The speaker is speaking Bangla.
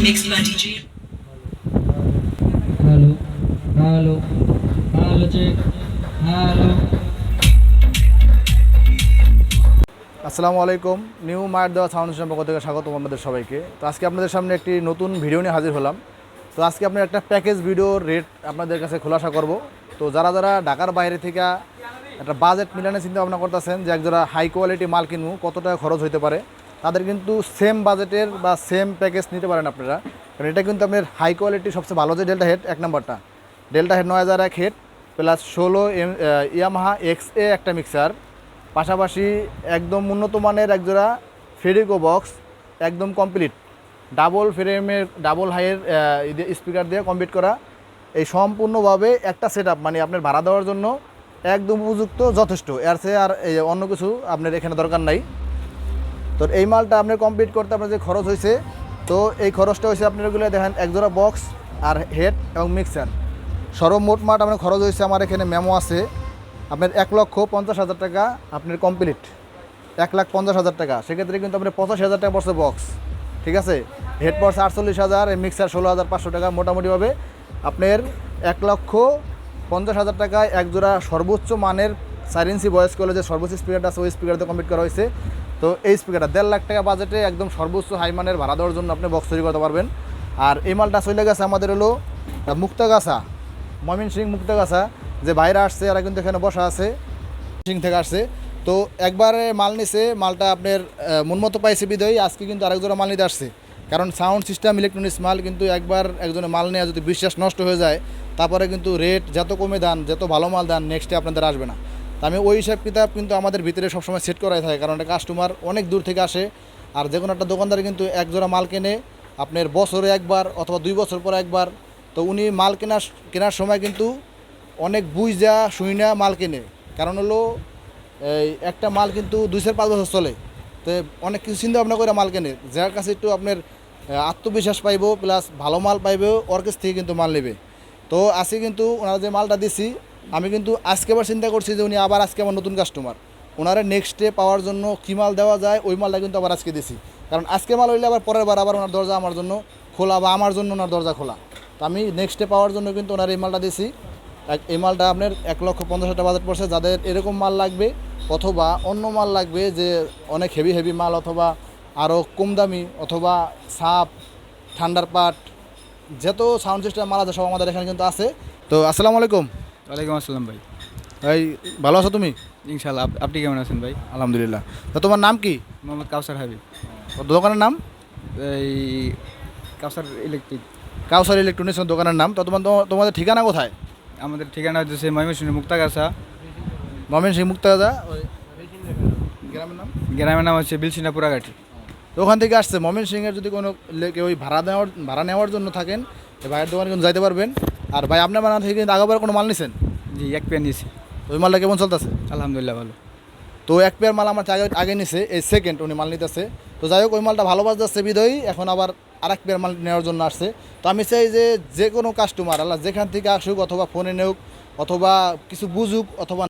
Mixed by DJ. Hello. Hello. আসসালামু আলাইকুম। নিউ মায়ের দেওয়া সিস্টেম পক্ষ থেকে স্বাগত আপনাদের সবাইকে। তো আজকে আপনাদের সামনে একটি নতুন ভিডিও নিয়ে হাজির হলাম। তো আজকে আপনার একটা প্যাকেজ ভিডিওর রেট আপনাদের কাছে খোলাসা করব। তো যারা যারা ঢাকার বাইরে থেকে একটা বাজেট মিলানোর চিন্তা ভাবনা করতেছেন যে একজোড়া হাই কোয়ালিটি মাল কিনবো, কত টাকা খরচ হতে পারে, তাদের কিন্তু সেম বাজেটের বা সেম প্যাকেজ নিতে পারেন আপনারা। কারণ এটা কিন্তু আপনার হাই কোয়ালিটি সবচেয়ে ভালো যে ডেল্টা হেড এক নম্বরটা। ডেল্টা হেড নয় হাজার এক হেড প্লাস ষোলো এম ইয়ামাহা এক্স এ একটা মিক্সার পাশাপাশি একদম উন্নত মানের একজোড়া ফেরিকো বক্স একদম কমপ্লিট ডাবল ফ্রেমের ডাবল হাইয়ের স্পিকার দিয়ে কমপ্লিট করা। এই সম্পূর্ণভাবে একটা সেট মানে আপনার ভাড়া দেওয়ার জন্য একদম উপযুক্ত, যথেষ্ট। এর চেয়ে আর অন্য কিছু আপনার এখানে দরকার নাই। তো এই মালটা আপনার কমপ্লিট করতে আপনার যে খরচ হয়েছে তো এই খরচটা হয়েছে আপনার এগুলো দেখেন একজোড়া বক্স আর হেড এবং মিক্সার সর্বমোট মাঠ আপনার খরচ হয়েছে আমার এখানে মেমো আছে। আপনার এক লক্ষ পঞ্চাশ হাজার টাকা আপনার কমপ্লিট এক লাখ পঞ্চাশ হাজার টাকা। সেক্ষেত্রে কিন্তু আপনার পঁচাশি হাজার টাকা পড়ছে বক্স ঠিক আছে? হেড পড়ছে আটচল্লিশ হাজার মিক্সার ষোলো হাজার পাঁচশো টাকা মোটামুটিভাবে আপনার এক লক্ষ পঞ্চাশ হাজার টাকায় এক জোড়া সর্বোচ্চ মানের চার ইঞ্চি ভয়েস কলেজের সর্বোচ্চ স্পিকারটা আছে, ওই স্পিকারতে কমপ্লিট করা হয়েছে। তো এই স্পিকারটা দেড় লাখ টাকা বাজেটে একদম সর্বোচ্চ হাই মানের ভাড়া দেওয়ার জন্য আপনি বক্স তৈরি করতে পারবেন। আর এই মালটা চলে গেছে আমাদের হলো মুক্তাগাছা ময়মনসিং মুক্তাগাছা। যে বাইরে আসছে, এরা কিন্তু এখানে বসা আছে সিং থেকে আসছে। তো একবারে মাল নিছে, মালটা আপনার মনমতো পাইছে বিদয়ী, আজকে কিন্তু আরেক জোড়া মাল নিতে আসছে। কারণ সাউন্ড সিস্টেম, ইলেকট্রনিক্স মাল কিন্তু একবার একজনের মাল নেওয়া যদি বিশ্বাস নষ্ট হয়ে যায়, তারপরে কিন্তু রেট যত কমে দেন, যত ভালো মাল দেন নেক্সটে আপনাদের আসবে না। তা আমি ওই হিসাব কিতাব কিন্তু আমাদের ভিতরে সবসময় সেট করাই থাকে, কারণ একটা কাস্টমার অনেক দূর থেকে আসে। আর যে কোনো একটা দোকানদার কিন্তু এক জোড়া মাল কেনে, আপনার বছরে একবার অথবা দুই বছর পর একবার, তো উনি মাল কেনার কেনার সময় কিন্তু অনেক বুঝা শুইনা মাল কেনে। কারণ হলো, এই একটা মাল কিন্তু দুই চার পাঁচ বছর চলে। তো অনেক কিছু চিন্তা ভাবনা করে মাল কেনে। যার কাছে একটু আপনার আত্মবিশ্বাস পাইব প্লাস ভালো মাল পাইবে, ওর কাছ থেকে কিন্তু মাল নেবে। তো আজকে কিন্তু ওনারা যে মালটা দিছি, আমি কিন্তু আজকে আবার চিন্তা করছি যে উনি আবার আজকে আমার নতুন কাস্টমার ওনারা নেক্সট ডে পাওয়ার জন্য কী মাল দেওয়া যায়, ওই মালটা কিন্তু আবার আজকে দিছি। কারণ আজকে মাল হইলে আবার পরের বার আবার ওনার দরজা আমার জন্য খোলা বা আমার জন্য ওনার দরজা খোলা। তো আমি নেক্সট ডে পাওয়ার জন্য কিন্তু ওনার এই মালটা দিছি। এই মালটা আপনার এক লক্ষ পঞ্চাশ হাজার বাজেট পড়ছে। যাদের এরকম মাল লাগবে অথবা অন্য মাল লাগবে যে অনেক হেভি হেভি মাল অথবা আরও কম দামি অথবা সাপ ঠান্ডার পাট যত সাউন্ড সিস্টেম মাল আছে সব আমাদের এখানে কিন্তু আছে। তো আসসালামু আলাইকুম। ওয়ালাইকুম আসসালাম ভাই। ভাই ভালো আছো তুমি? ইনশাল্লাহ আপনি কেমন আছেন ভাই? আলহামদুলিল্লাহ। তো তোমার নাম কি? মোহাম্মদ কাউসার হাবিব। দোকানের নাম? এই কাউসার ইলেকট্রিক। কাউসার ইলেকট্রনিক্স দোকানের নাম। তো তোমার তোমাদের ঠিকানা কোথায়? আমাদের ঠিকানা হচ্ছে ময়মনসিংহ মুক্তাগাছা। মমিন সিং মুক্তাজা গ্রামের নাম? গ্রামের নাম হচ্ছে বিলসিনা পুরাঘাটি তো ওখান থেকে আসছে মমিন সিংয়ের যদি কোনো কেউ ওই ভাড়া নেওয়ার ভাড়া নেওয়ার জন্য থাকেন ভাইয়ের দোকানে কিন্তু যাইতে পারবেন। আর ভাই আপনার মানা থেকে কিন্তু আগেবার কোনো মাল নিছেন? জি এক পেয়ার নিয়েছি। ওই মালটা কেমন চলতেছে? আলহামদুলিল্লাহ ভালো। তো এক পেয়ার মাল আমার আগে আগে নিছে এই সেকেন্ড উনি মাল নিতেছে। তো যাই হোক ওই মালটা ভালো বাজতেছে বিদয়ী এখন আবার আরেক পেয়ার মাল নেওয়ার জন্য আসছে। তো আমি চাই যে যে কোনো কাস্টমার আল্লাহ যেখান থেকে আসুক অথবা ফোনে নেউক, অথবা কিছু বুঝুক, অথবা